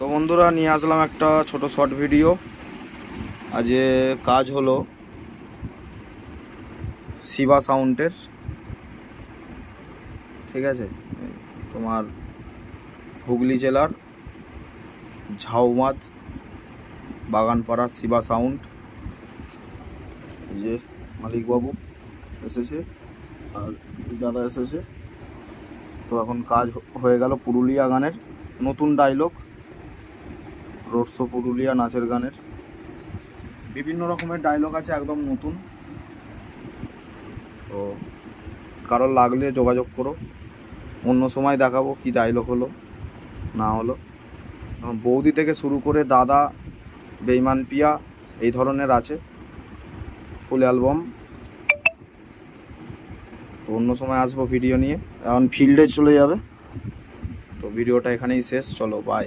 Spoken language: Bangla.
তো বন্ধুরা, নিয়ে আসলাম একটা ছোট শর্ট ভিডিও। আজ কাজ হলো শিবা সাউন্ডের। ঠিক আছে? তোমার হুগলি জেলার ঝাউমাদ বাগানপাড়ার শিবা সাউন্ড। এই যে মালিকবাবু এসেছে আর দাদা এসেছে। তো এখন কাজ হয়ে গেল পুরুলিয়া গানের নতুন ডায়লগ রোডশো পুরুলিয়া নাচের গানের। বিভিন্ন রকমের ডায়লগ আছে, একদম নতুন। তো কারোর লাগলে যোগাযোগ করো। অন্য সময় দেখাবো কি ডায়লগ হলো, না হলো। বৌদি থেকে শুরু করে দাদা, বেইমান পিয়া, এই ধরনের আছে। ফুল অ্যালবাম তো অন্য সময় আসব ভিডিও নিয়ে। এখন ফিল্ডে চলে যাবে। তো ভিডিওটা এখানেই শেষ, চলো বাই